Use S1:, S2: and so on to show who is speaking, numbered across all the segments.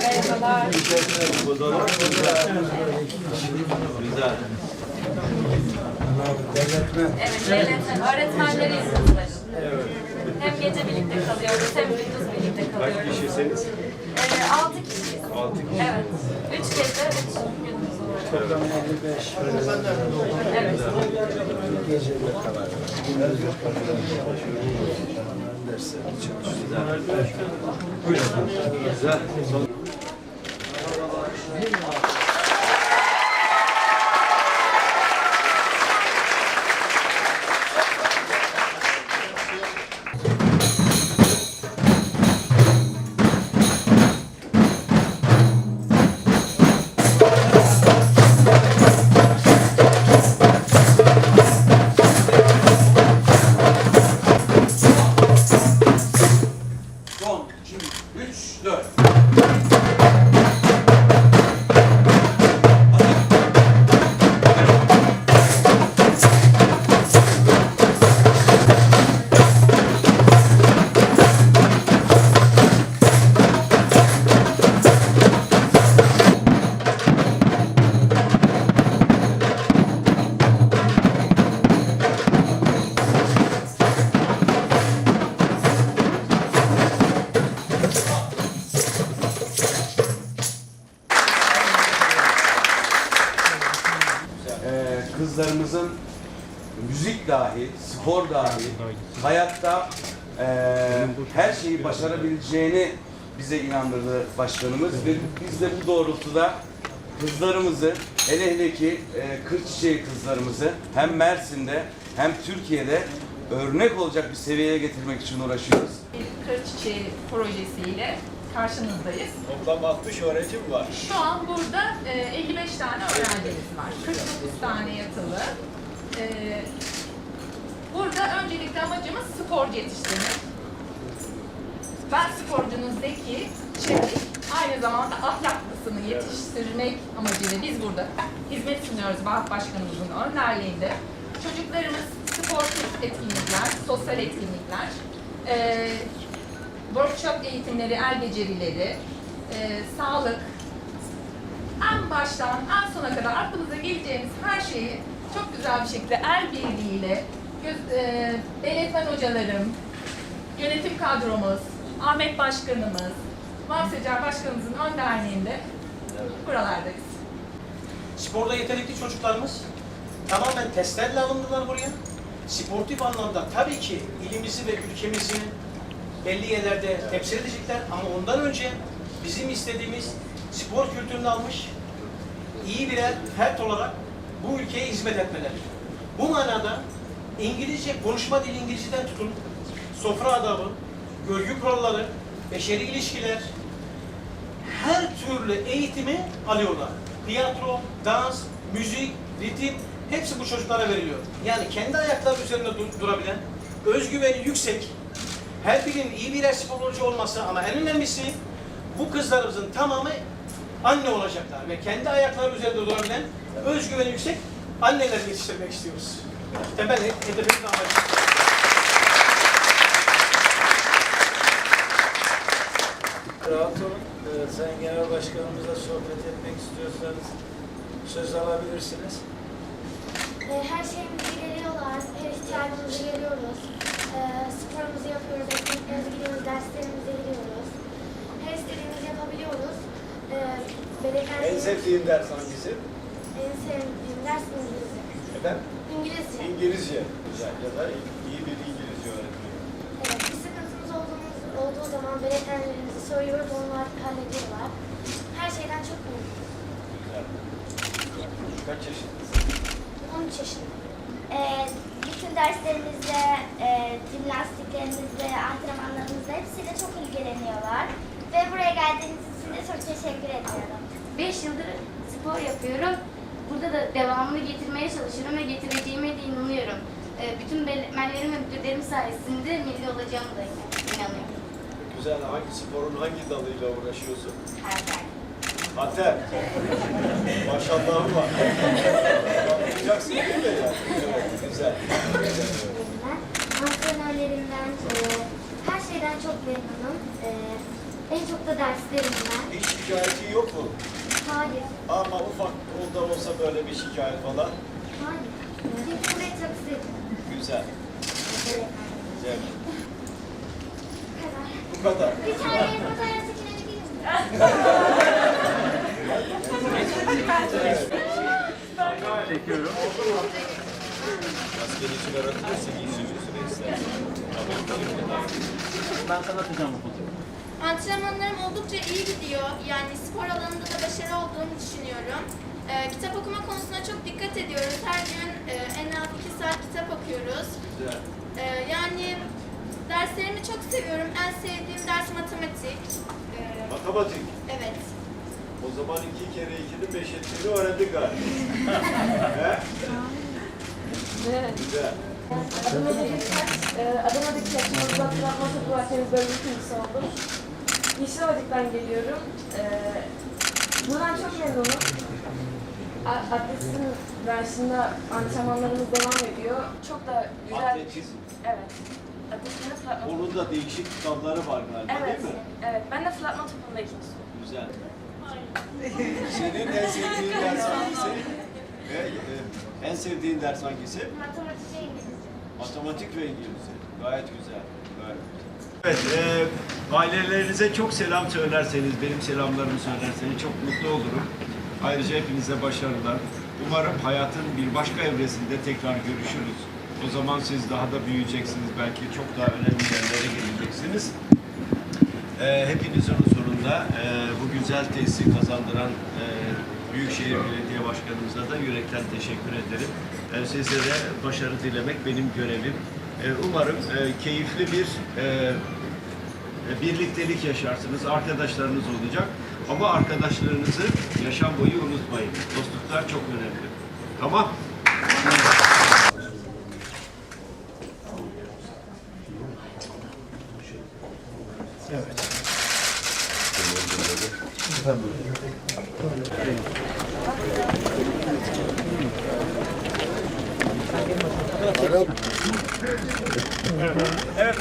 S1: Merhabalar. Evet, devletin öğretmenleriyiz bizler. Hem gece birlikte kalıyoruz, hem gündüz birlikte kalıyoruz. Kaç kişisiniz? Ee, altı kişiyiz. Altı kişi. Evet. Üç gece, üç gündüz.
S2: Toplam 55.
S1: Evet.
S2: Geceyle kadar. Dersleri çalışıyoruz.
S3: Güzel. Müzik dahi, spor dahi, hayatta ee, her şeyi başarabileceğini bize inandırdı başkanımız ve biz de bu doğrultuda kızlarımızı, hele hele ki ee, Kırçiçeği kızlarımızı hem Mersin'de hem Türkiye'de örnek olacak bir seviyeye getirmek için uğraşıyoruz.
S1: Bir Kır Çiçeği projesiyle karşınızdayız.
S4: Toplam 60 öğretim var.
S1: Şu an burada e, 55 tane öğrencimiz var. 49 tane yatılı. E, Burada öncelikle amacımız sporcu yetiştirmek. Ben sporcunun zeki, çevik, aynı zamanda ahlaklısını yetiştirmek amacıyla biz burada hizmet sunuyoruz Vahap Başkanımızın önderliğinde. Çocuklarımız sportif etkinlikler, sosyal etkinlikler, e, workshop eğitimleri, el becerileri, e, sağlık, en baştan en sona kadar aklınıza geleceğiniz her şeyi çok güzel bir şekilde el birliğiyle göz, e, öğretmen hocalarım, yönetim kadromuz, Ahmet Başkanımız, Mahsecer Başkanımızın önderliğinde buralardayız.
S4: Sporda yetenekli çocuklarımız tamamen testlerle alındılar buraya. Sportif anlamda tabii ki ilimizi ve ülkemizi belli yerlerde temsil edecekler ama ondan önce bizim istediğimiz spor kültürünü almış iyi birer fert olarak bu ülkeye hizmet etmeleri. Bu manada İngilizce, konuşma dili İngilizceden tutun, sofra adabı, görgü kuralları, beşeri ilişkiler, her türlü eğitimi alıyorlar. Tiyatro, dans, müzik, ritim hepsi bu çocuklara veriliyor. Yani kendi ayakları üzerinde dur- durabilen, özgüveni yüksek, her birinin iyi birer sporcu olması ama en önemlisi bu kızlarımızın tamamı anne olacaklar ve kendi ayakları üzerinde durabilen, özgüveni yüksek anneler yetiştirmek istiyoruz. Temel hedefimiz ve amacımız.
S2: Rahat olun. Ee, Sayın Genel Başkanımızla sohbet etmek istiyorsanız söz alabilirsiniz.
S5: E, Her şeyimizi geliyorlar, her ihtiyacımızı geliyoruz. E, sporumuzu yapıyoruz, etkinliklerimize gidiyoruz, derslerimize gidiyoruz. Her istediğimizi yapabiliyoruz. E,
S4: En sevdiğim ders hangisi?
S5: En sevdiğim ders İngilizce.
S6: Efendim?
S5: İngilizce.
S6: İngilizce. Güzel. Ya da iyi bir İngilizce öğretmeni.
S5: Evet, bir sıkıntımız olduğumuz, olduğu zaman öğretmenlerimize soruyoruz, onlar hallediyorlar. Her şeyden çok memnunum.
S6: Güzel. Kaç yaşındasın?
S5: 13 yaşındayım.
S7: Ee, bütün derslerimizde, e, jimnastiklerimizde, antrenmanlarımızda hepsiyle çok ilgileniyorlar. Ve buraya geldiğiniz için de çok teşekkür ediyorum.
S8: 5 yıldır spor yapıyorum. Burada da devamını getirmeye çalışıyorum ve getireceğime de inanıyorum. Ee, bütün öğretmenlerim ve müdürlerim sayesinde milli olacağımı da inanıyorum.
S6: Güzel. Hangi sporun hangi dalıyla uğraşıyorsun?
S8: Her daim.
S6: Ater. Maşallahı var. Yapacaksın değil mi ya? Evet. Güzel. Güzel.
S5: antrenörlerimden, e, her şeyden çok memnunum. E, en çok da derslerimden.
S6: Hiç şikayetin yok mu?
S5: Hayır,
S6: Ama ufak da olsa böyle bir şikayet falan.
S5: hayır. Çünkü burayı çok sevdim.
S6: Güzel.
S5: Evet.
S6: Güzel.
S5: Bu kadar.
S6: Bu kadar.
S5: Bir tane fotoğraf çekilebilir miyim?
S6: Maskeni çıkarabilirsin. Yüzücüsüne istersen.
S4: Ben sana atacağım bu fotoğrafı.
S9: Antrenmanlarım oldukça iyi gidiyor. Yani spor alanında da başarılı olduğumu düşünüyorum. Ee, kitap okuma konusuna çok dikkat ediyoruz. Her gün e, en az iki saat kitap okuyoruz.
S6: Güzel.
S9: Ee, yani derslerimi çok seviyorum. En sevdiğim ders matematik. Ee,
S6: Matematik.
S9: evet.
S6: O zaman iki kere ikinin beş ettiğini öğrendik galiba. He? Güzel.
S10: Adana'daki yaşamımızda travma topu Akdeniz bölümü ikincisi oldum. Yeşilovacık'tan geliyorum. Ee, buradan çok memnunum. Atletizm branşında antrenmanlarımız devam ediyor. Çok da güzel.
S6: Atletizm.
S10: Evet. Atletizmde fırlatma topu.
S6: Onun da değişik dalları var galiba
S10: Evet.
S6: değil mi?
S10: Evet. Ben de fırlatma topunda ikincisi oldum.
S6: Güzel. Senin en sevdiğin ders hangisi? Ve, e, en sevdiğin ders hangisi?
S5: Matematik ve İngilizce.
S6: Matematik ve İngilizce. Gayet güzel. Gayet güzel. Evet, e, ailelerinize çok selam söylerseniz, benim selamlarımı söylerseniz çok mutlu olurum. Ayrıca hepinize başarılar. Umarım hayatın bir başka evresinde tekrar görüşürüz. O zaman siz daha da büyüyeceksiniz. Belki çok daha önemli yerlere geleceksiniz. Ee, hepinizin huzurunda e, bu güzel tesisi kazandıran e, Büyükşehir Belediye Başkanımıza da yürekten teşekkür ederim. E, sizlere başarı dilemek benim görevim. E, umarım e, keyifli bir e, e, birliktelik yaşarsınız, arkadaşlarınız olacak. Ama arkadaşlarınızı yaşam boyu unutmayın. Dostluklar çok önemli. Tamam?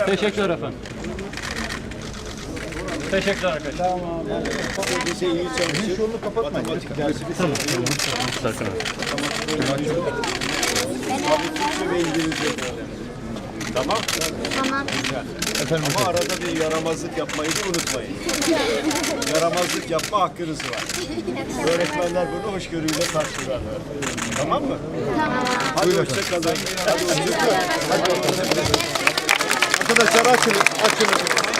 S4: Teşekkürler efendim. Teşekkürler arkadaşlar.
S6: Lise iyi çalışır. Matematik dersi bir tamam, Türkçe ve İngilizce. Tamam.
S5: Tamam.
S6: Ama arada bir yaramazlık yapmayı da unutmayın. yaramazlık yapma hakkınız var. Öğretmenler bunu hoşgörüyle karşılarlar. Tamam mı?
S5: Tamam.
S6: Hadi hoşça kalın. Hadi hoşça kalın. Hadi. Arkadaşlar açın, açın.